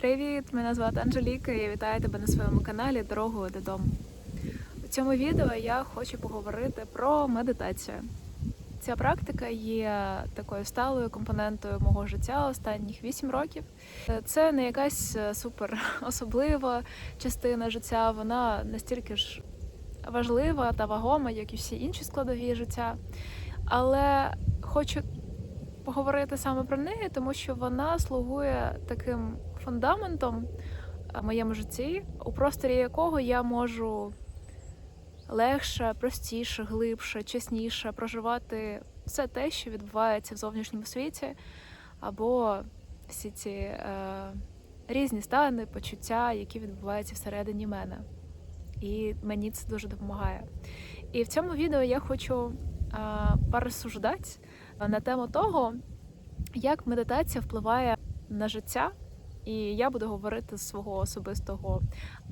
Привіт! Мене звати Анжеліка і я вітаю тебе на своєму каналі Дорогою додому. У цьому відео я хочу поговорити про медитацію. Ця практика є такою сталою компонентою мого життя останніх 8 років. Це не якась е, супер особлива частина життя, вона настільки ж важлива та вагома, як і всі інші складові життя. Але хочу поговорити саме про неї, тому що вона слугує таким фундаментом в моєму житті, у просторі якого я можу легше, простіше, глибше, чесніше проживати все те, що відбувається в зовнішньому світі, або всі ці е, різні стани, почуття, які відбуваються всередині мене. І мені це дуже допомагає. І в цьому відео я хочу е, порозсуждати на тему того, як медитація впливає на життя. І я буду говорити з свого особистого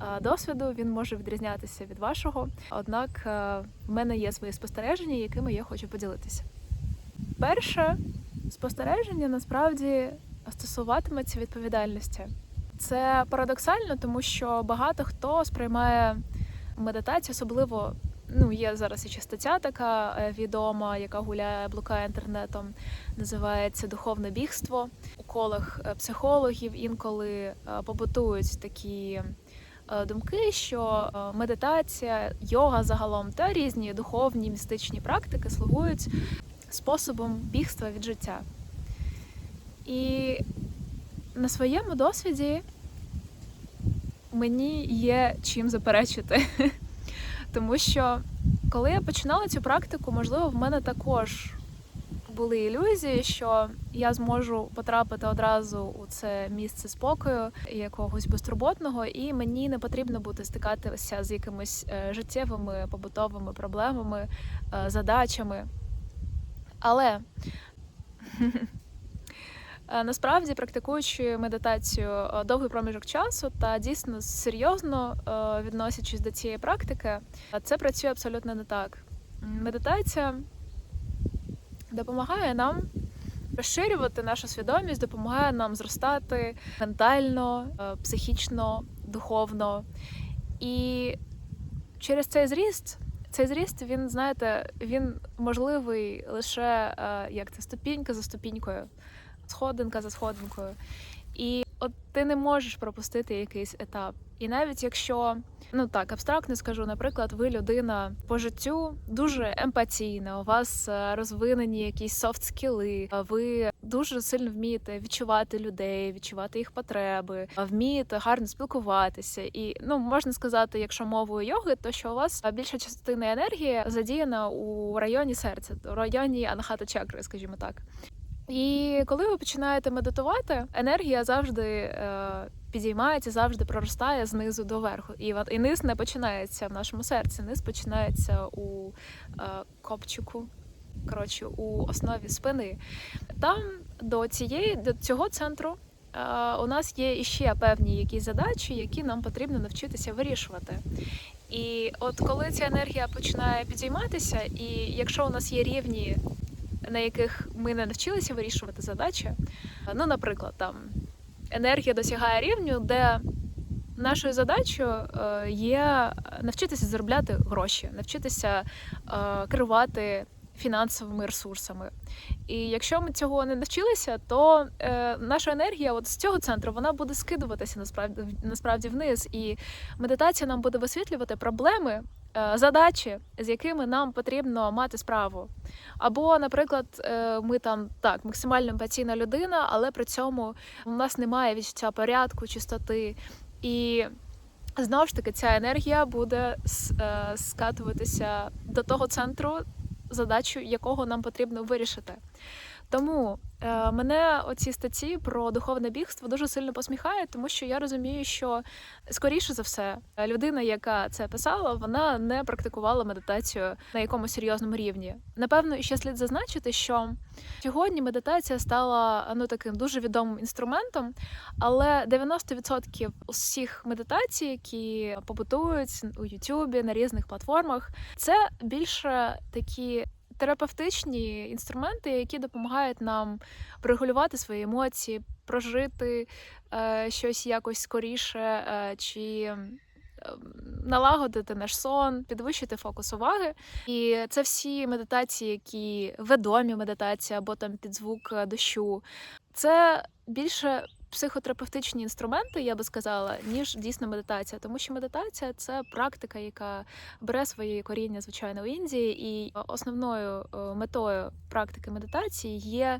е, досвіду. Він може відрізнятися від вашого. Однак е, в мене є свої спостереження, якими я хочу поділитися. Перше спостереження насправді стосуватиметься відповідальності. Це парадоксально, тому що багато хто сприймає медитацію, особливо ну є зараз і ще стаття така е, відома, яка гуляє, блукає інтернетом, називається Духовне бігство. У колах е, психологів інколи е, побутують такі думки, що медитація, йога загалом та різні духовні містичні практики слугують способом бігства від життя. І на своєму досвіді мені є чим заперечити. Тому що коли я починала цю практику, можливо, в мене також були ілюзії, що я зможу потрапити одразу у це місце спокою, якогось безтурботного, і мені не потрібно буде стикатися з якимись е, життєвими побутовими проблемами, е, задачами. Але Насправді, практикуючи медитацію е, довгий проміжок часу та дійсно серйозно е, відносячись до цієї практики, е, це працює абсолютно не так. Медитація допомагає нам розширювати нашу свідомість, допомагає нам зростати ментально, е, психічно, духовно. І через цей зріст. Цей зріст, він, знаєте, він можливий лише е, як це ступінька за ступінькою сходинка за сходинкою. І от ти не можеш пропустити якийсь етап. І навіть якщо ну так абстрактно скажу, наприклад, ви людина по життю дуже емпатійна, у вас е, розвинені якісь софт скіли, ви дуже сильно вмієте відчувати людей, відчувати їх потреби, вмієте гарно спілкуватися. І ну можна сказати, якщо мовою йоги, то що у вас більша частина енергії задіяна у районі серця, у районі анахата чакри, скажімо так. І коли ви починаєте медитувати, енергія завжди е, підіймається, завжди проростає знизу до верху. І, і низ не починається в нашому серці, низ починається у е, копчику, коротше, у основі спини. Там до цієї до цього центру. е, У нас є іще певні якісь задачі, які нам потрібно навчитися вирішувати. І от коли ця енергія починає підійматися, і якщо у нас є рівні на яких ми не навчилися вирішувати задачі. Ну, наприклад, там енергія досягає рівню, де нашою задачею е, є навчитися заробляти гроші, навчитися е, керувати фінансовими ресурсами. І якщо ми цього не навчилися, то е, наша енергія от з цього центру вона буде скидуватися насправді насправді вниз. І медитація нам буде висвітлювати проблеми, е, задачі, з якими нам потрібно мати справу. Або, наприклад, е, ми там так максимально емпатійна людина, але при цьому у нас немає відчуття порядку, чистоти. І знову ж таки ця енергія буде е, скатуватися до того центру, задачу якого нам потрібно вирішити. Тому е, мене оці статті про духовне бігство дуже сильно посміхають, тому що я розумію, що скоріше за все людина, яка це писала, вона не практикувала медитацію на якомусь серйозному рівні. Напевно, ще слід зазначити, що сьогодні медитація стала ну таким дуже відомим інструментом, але 90% усіх медитацій, які побутують у Ютубі на різних платформах, це більше такі терапевтичні інструменти, які допомагають нам врегулювати свої емоції, прожити е, щось якось скоріше, е, чи налагодити наш сон, підвищити фокус уваги. І це всі медитації, які ведомі медитації або там під звук е, дощу. Це більше психотерапевтичні інструменти, я би сказала, ніж дійсно медитація, тому що медитація це практика, яка бере своє коріння, звичайно, в Індії, і основною е, метою практики медитації є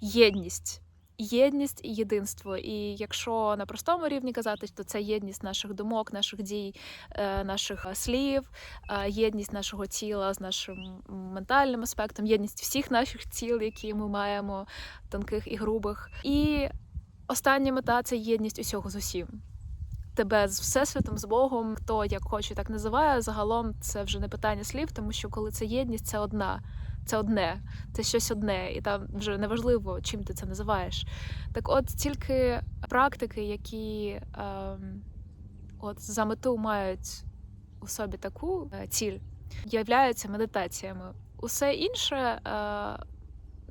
єдність. Єдність і єдинство. І якщо на простому рівні казати, то це єдність наших думок, наших дій, е, наших слів, е, єдність нашого тіла з нашим ментальним аспектом, єдність всіх наших тіл, які ми маємо, тонких і грубих. І остання мета це єдність усього з усім. Тебе з всесвітом, з Богом, хто як хоче, так називає. Загалом це вже не питання слів, тому що коли це єдність, це одна, це одне, це щось одне, і там вже неважливо, чим ти це називаєш. Так, от тільки практики, які ем, от за мету мають у собі таку е, ціль, являються медитаціями. Усе інше е,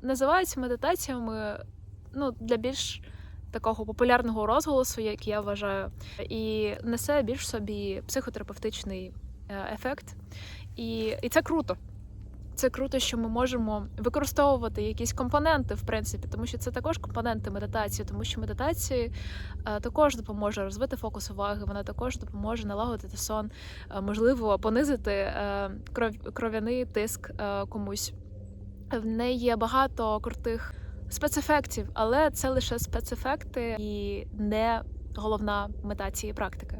називається медитаціями ну, для більш такого популярного розголосу, як я вважаю, і несе більш собі психотерапевтичний е, ефект. І, І це круто. Це круто, що ми можемо використовувати якісь компоненти, в принципі, тому що це також компоненти медитації, тому що медитації е, також допоможе розвити фокус уваги, вона також допоможе налагодити сон, е, можливо, понизити кров, кров'яний тиск комусь. В неї є багато крутих спецефектів, але це лише спецефекти і не головна мета цієї практики.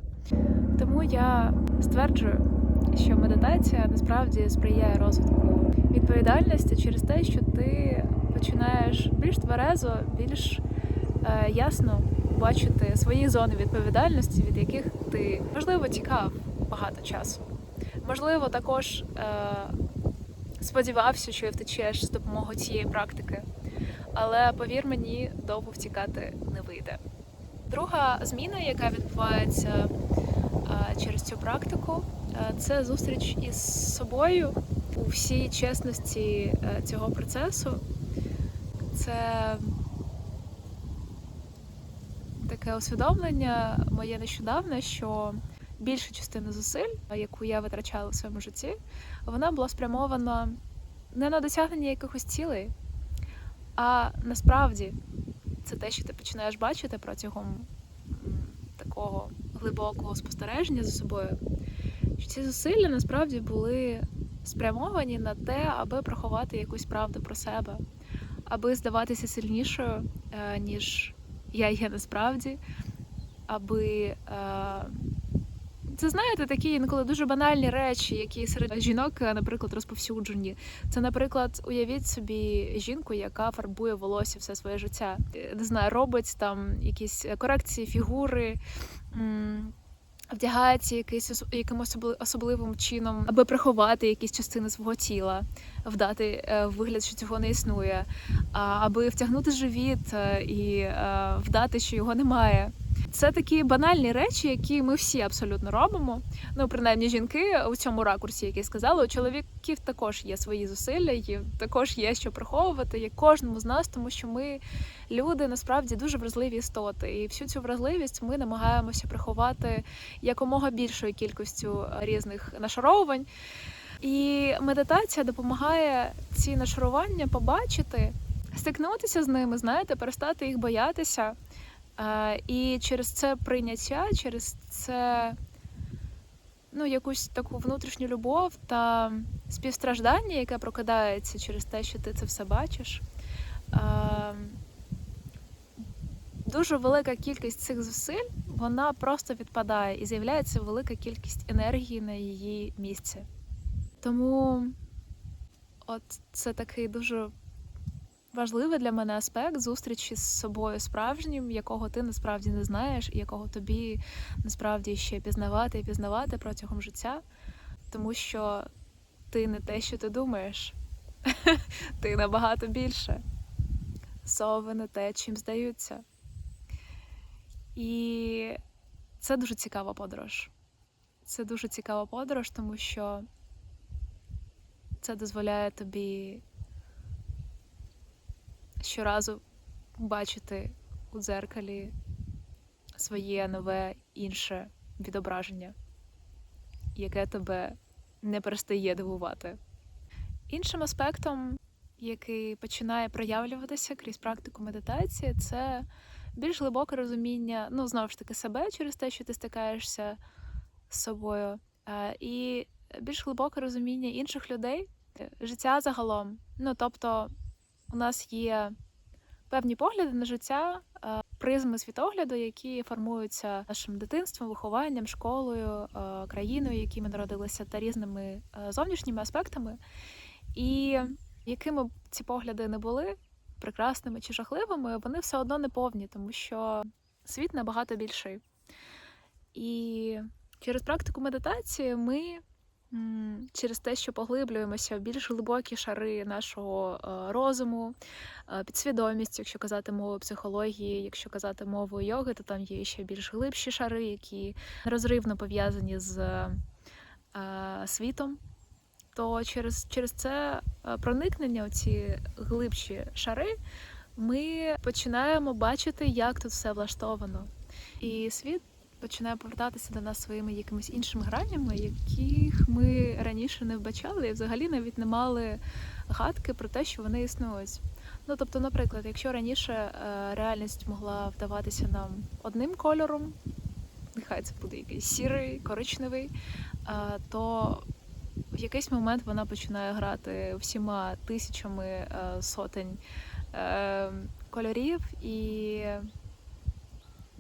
Тому я стверджую, що медитація насправді сприяє розвитку відповідальності через те, що ти починаєш більш тверезо, більш е, ясно бачити свої зони відповідальності, від яких ти можливо тікав багато часу. Можливо, також е, сподівався, що втечеш з допомогою цієї практики але повір мені, довго втікати не вийде. Друга зміна, яка відбувається через цю практику, це зустріч із собою у всій чесності е, цього процесу. Це таке усвідомлення моє нещодавне, що більша частина зусиль, яку я витрачала в своєму житті, вона була спрямована не на досягнення якихось цілей. А насправді це те, що ти починаєш бачити протягом такого глибокого спостереження за собою, що ці зусилля насправді були спрямовані на те, аби приховати якусь правду про себе, аби здаватися сильнішою, е, ніж я є насправді, аби е, це знаєте такі інколи дуже банальні речі, які серед жінок, е, наприклад, розповсюджені. Це, наприклад, уявіть собі жінку, яка фарбує волосся все своє життя. Е, не знаю, робить там якісь корекції фігури. Вдягається якийсь якимось особливим чином, аби приховати якісь частини свого тіла, вдати е, вигляд, що цього не існує, аби втягнути живіт і вдати, що його немає. Це такі банальні речі, які ми всі абсолютно робимо. Ну, принаймні, жінки у цьому ракурсі, який сказали, у чоловіків також є свої зусилля, і також є що приховувати, як кожному з нас, тому що ми люди насправді дуже вразливі істоти, і всю цю вразливість ми намагаємося приховати якомога більшою кількістю різних нашаровувань. І медитація допомагає ці нашарування побачити, стикнутися з ними, знаєте, перестати їх боятися. І через це прийняття, через це ну, якусь таку внутрішню любов та співстраждання, яке прокидається через те, що ти це все бачиш. Дуже велика кількість цих зусиль, вона просто відпадає і з'являється велика кількість енергії на її місці. Тому от це такий дуже важливий для мене аспект зустрічі з собою справжнім, якого ти насправді не знаєш, і якого тобі насправді ще пізнавати і пізнавати протягом життя, тому що ти не те, що ти думаєш, ти набагато більше. Сови не те, чим здаються. І це дуже цікава подорож. Це дуже цікава подорож, тому що це дозволяє тобі щоразу бачити у дзеркалі своє нове інше відображення, яке тебе не перестає дивувати. Іншим аспектом, який починає проявлюватися крізь практику медитації, це більш глибоке розуміння, ну, знову ж таки, себе через те, що ти стикаєшся з собою, е, і більш глибоке розуміння інших людей, життя загалом. Ну, тобто, у нас є певні погляди на життя, е, призми світогляду, які формуються нашим дитинством, вихованням, школою, е, країною, в якій ми народилися, та різними е, зовнішніми аспектами. І якими б ці погляди не були, прекрасними чи жахливими, вони все одно не повні, тому що світ набагато більший. І через практику медитації ми через те, що поглиблюємося в більш глибокі шари нашого е, розуму, е, підсвідомість, якщо казати мовою психології, якщо казати мовою йоги, то там є ще більш глибші шари, які розривно пов'язані з е, світом. То через, через це проникнення, ці глибші шари, ми починаємо бачити, як тут все влаштовано. І світ починає повертатися до нас своїми якимись іншими гранями, яких ми раніше не вбачали, і взагалі навіть не мали гадки про те, що вони існують. Ну тобто, наприклад, якщо раніше е, реальність могла вдаватися нам одним кольором, нехай це буде якийсь сірий, коричневий, е, то в якийсь момент вона починає грати всіма тисячами е, сотень кольорів, і,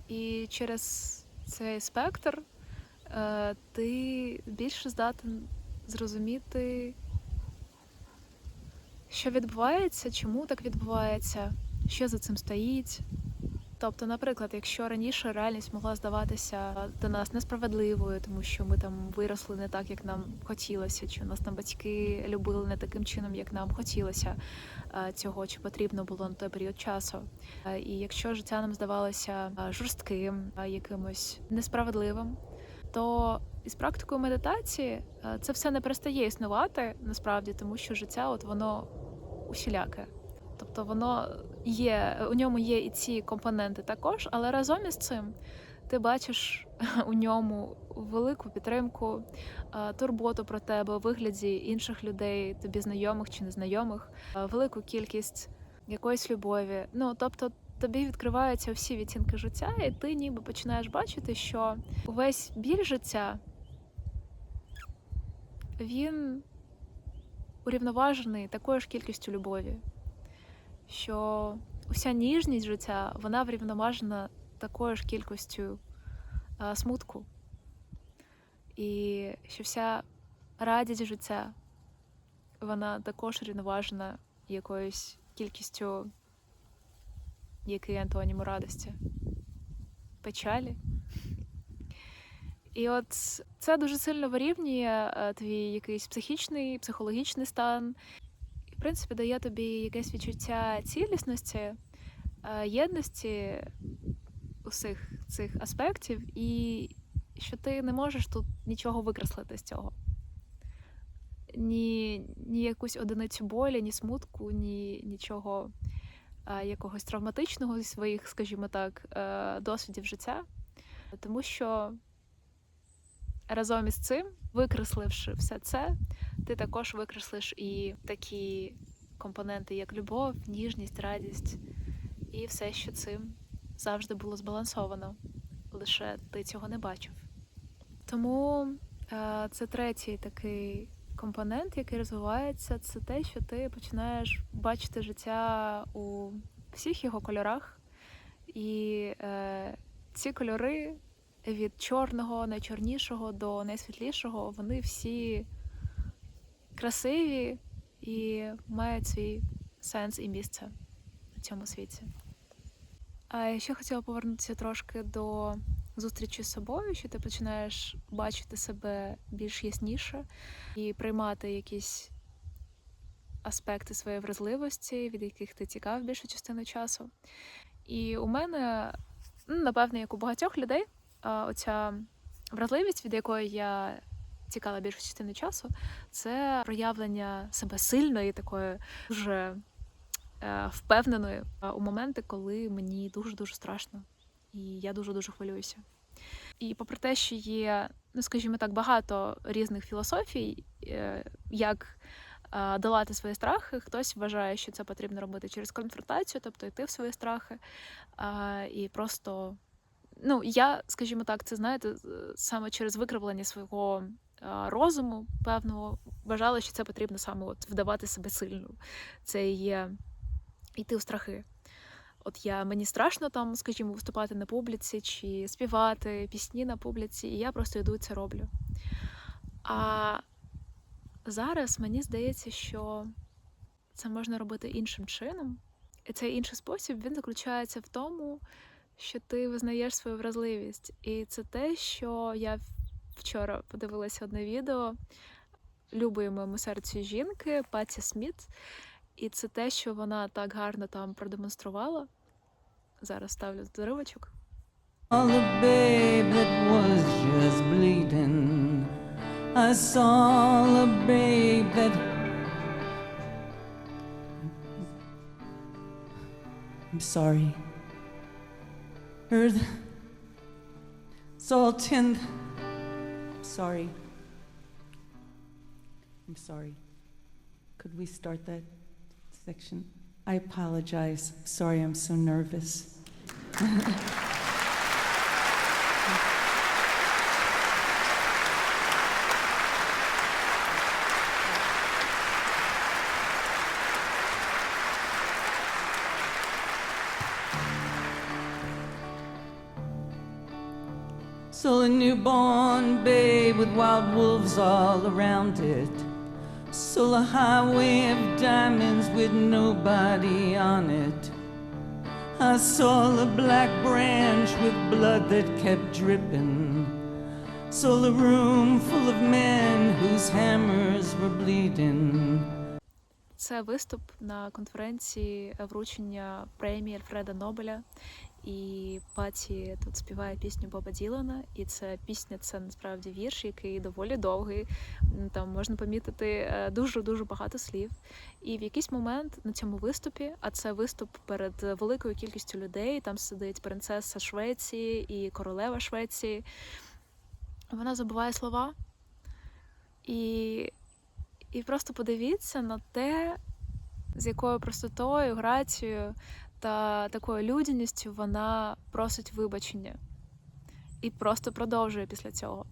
і через цей спектр е, ти більше здатен зрозуміти, що відбувається, чому так відбувається, що за цим стоїть. Тобто, наприклад, якщо раніше реальність могла здаватися до нас несправедливою, тому що ми там виросли не так, як нам хотілося, чи нас там батьки любили не таким чином, як нам хотілося е, цього, чи потрібно було на той період часу. Е, І якщо життя нам здавалося е, жорстким, якимось несправедливим, то із практикою медитації це все не перестає існувати насправді, тому що життя, от воно усіляке. Тобто воно є, у ньому є і ці компоненти також, але разом із цим ти бачиш у ньому велику підтримку, е, турботу про тебе вигляді інших людей, тобі знайомих чи незнайомих, е, велику кількість якоїсь любові. Ну тобто тобі відкриваються всі відтінки життя, і ти ніби починаєш бачити, що увесь біль життя він урівноважений такою ж кількістю любові що уся ніжність життя вона врівноважена такою ж кількістю а, смутку, і що вся радість життя вона також рівноважена якоюсь кількістю, який антонім радості, печалі. І от це дуже сильно вирівнює е, твій якийсь психічний, психологічний стан, в принципі, дає тобі якесь відчуття цілісності, е, єдності усіх цих аспектів, і що ти не можеш тут нічого викреслити з цього. Ні, ні якусь одиницю болі, ні смутку, ні нічого а, якогось травматичного зі своїх, скажімо так, е, досвідів життя. Тому що разом із цим, викресливши все це, ти також викреслиш і такі компоненти, як любов, ніжність, радість, і все, що цим завжди було збалансовано. Лише ти цього не бачив. Тому е, це третій такий компонент, який розвивається, це те, що ти починаєш бачити життя у всіх його кольорах. І е, ці кольори від чорного, найчорнішого до найсвітлішого, вони всі красиві і мають свій сенс і місце на цьому світі. А я ще хотіла повернутися трошки до зустрічі з собою, що ти починаєш бачити себе більш ясніше і приймати якісь аспекти своєї вразливості, від яких ти цікав більшу частину часу. І у мене, ну, напевне, як у багатьох людей, оця вразливість, від якої я тікала більшу частину часу, це проявлення себе сильної, такої дуже е, впевненої е, у моменти, коли мені дуже дуже страшно, і я дуже дуже хвилююся. І попри те, що є, ну скажімо так, багато різних філософій, е, як долати свої страхи, хтось вважає, що це потрібно робити через конфронтацію, тобто йти в свої страхи, і просто, ну я, скажімо так, це знаєте, саме через викривлення свого розуму певного вважала, що це потрібно саме от вдавати себе сильною. Це є йти в страхи. От я мені страшно там, скажімо, виступати на публіці чи співати пісні на публіці, і я просто йду і це роблю. А зараз мені здається, що це можна робити іншим чином. І цей інший спосіб він заключається в тому, що ти визнаєш свою вразливість. І це те, що я вчора подивилася одне відео любої моєму серцю жінки Паті Сміт. І це те, що вона так гарно там продемонструвала. Зараз ставлю доривочок. All a babe that was just bleeding. I saw a babe that. I'm sorry. Earth. Salt and. Sorry. I'm sorry. Could we start that section? I apologize. Sorry, I'm so nervous. wild wolves all around it. So a highway of diamonds with nobody on it. I saw a black branch with blood that kept dripping. Saw a room full of men whose hammers were bleeding. Це виступ на конференції вручення премії Альфреда Нобеля. І Паті тут співає пісню Боба Ділана, і це пісня, це насправді вірш, який доволі довгий. Там можна помітити дуже дуже багато слів. І в якийсь момент на цьому виступі, а це виступ перед великою кількістю людей. Там сидить принцеса Швеції і королева Швеції. Вона забуває слова. І, і просто подивіться на те, з якою простотою, грацією та такою людяністю вона просить вибачення і просто продовжує після цього.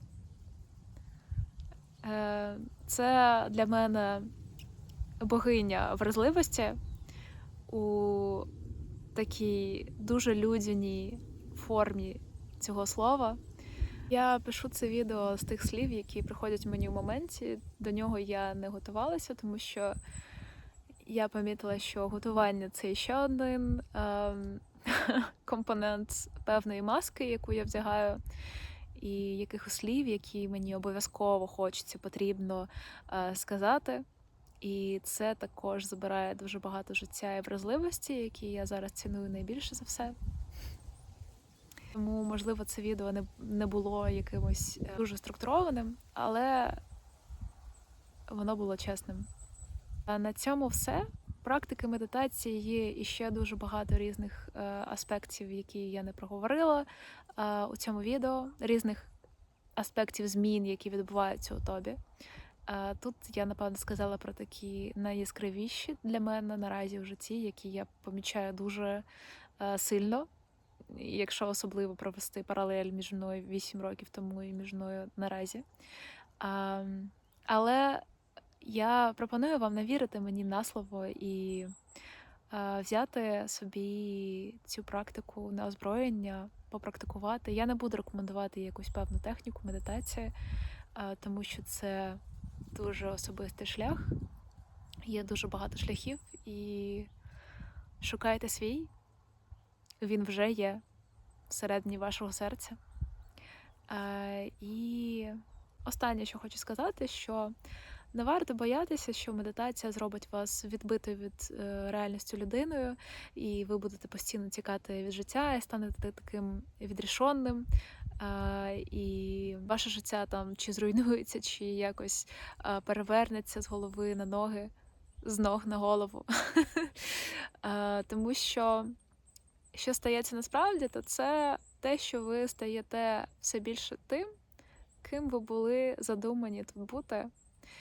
Е, Це для мене богиня вразливості у такій дуже людяній формі цього слова. Я пишу це відео з тих слів, які приходять мені в моменті. До нього я не готувалася, тому що я помітила, що готування це ще один ем, компонент певної маски, яку я вдягаю, і якихось слів, які мені обов'язково хочеться, потрібно е, сказати. І це також забирає дуже багато життя і вразливості, які я зараз ціную найбільше за все. Тому, можливо, це відео не, не було якимось е, дуже структурованим, але воно було чесним. А на цьому все. Практики медитації є іще дуже багато різних е, аспектів, які я не проговорила у цьому відео, різних аспектів змін, які відбуваються у тобі. Тут я напевно сказала про такі найяскравіші для мене наразі в житті, які я помічаю дуже е, сильно. Якщо особливо провести паралель між мною 8 років тому і між мною наразі. А, але я пропоную вам не вірити мені на слово і е, взяти собі цю практику на озброєння, попрактикувати. Я не буду рекомендувати якусь певну техніку медитації, е, тому що це дуже особистий шлях. Є дуже багато шляхів, і шукайте свій. Він вже є всередині вашого серця. Е, і останнє, що хочу сказати, що не варто боятися, що медитація зробить вас відбитою від е, реальності людиною, і ви будете постійно тікати від життя і станете таким відрішенним. е, і ваше життя там чи зруйнується, чи якось е, перевернеться з голови на ноги, з ног на голову. Тому що що стається насправді, то це те, що ви стаєте все більше тим, ким ви були задумані тут бути.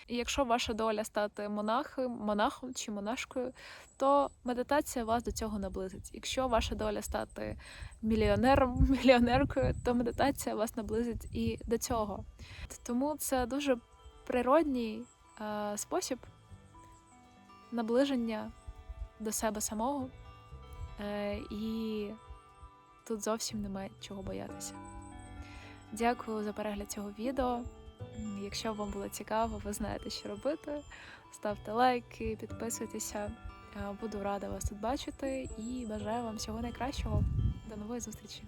І якщо ваша доля стати монахом, монахом чи монашкою, то медитація вас до цього наблизить. Якщо ваша доля стати мільйонером, мільйонеркою, то медитація вас наблизить і до цього. Тому це дуже природній е, спосіб наближення до себе самого. Е, і тут зовсім немає чого боятися. Дякую за перегляд цього відео. Якщо вам було цікаво, ви знаєте, що робити. Ставте лайки, підписуйтеся. Е, Буду рада вас тут бачити і бажаю вам всього найкращого. До нової зустрічі!